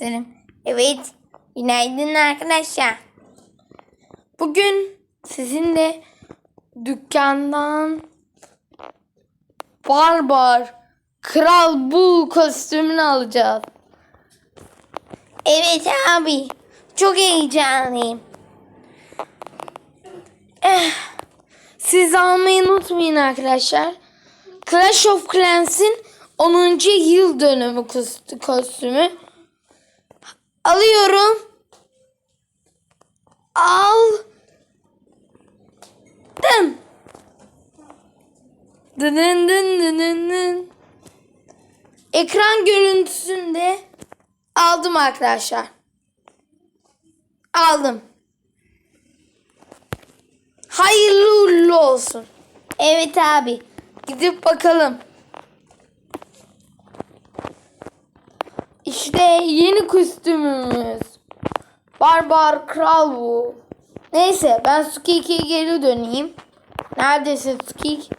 isterim. Evet. Günaydın arkadaşlar. Bugün sizinle dükkandan Barbar Kral Bul kostümünü alacağız. Evet abi. Çok heyecanlıyım. Eh, siz almayı unutmayın arkadaşlar. Clash of Clans'in 10. yıl dönümü kos- kostümü. Alıyorum. Aldım. Dın dın dın dın dın dın. Ekran görüntüsünde aldım arkadaşlar. Aldım. Hayırlı uğurlu olsun. Evet abi. Gidip bakalım. Yeni kostümümüz. Barbar Kral bu. Neyse ben Skik'e geri döneyim. Neredesin Skik?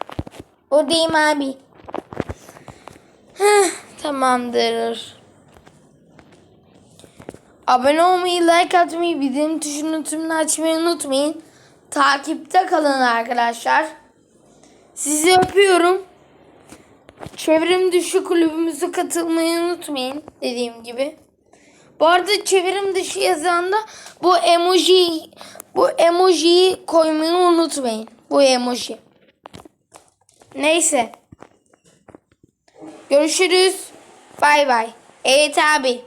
Oradayım abi. Heh, tamamdır. Abone olmayı, like atmayı, bildirim tuşunu tümünü açmayı unutmayın. Takipte kalın arkadaşlar. Sizi öpüyorum. Çevrim dışı kulübümüze katılmayı unutmayın dediğim gibi. Bu arada çevrim dışı yazanda bu emoji bu emojiyi koymayı unutmayın. Bu emoji. Neyse. Görüşürüz. Bay bay. Evet abi.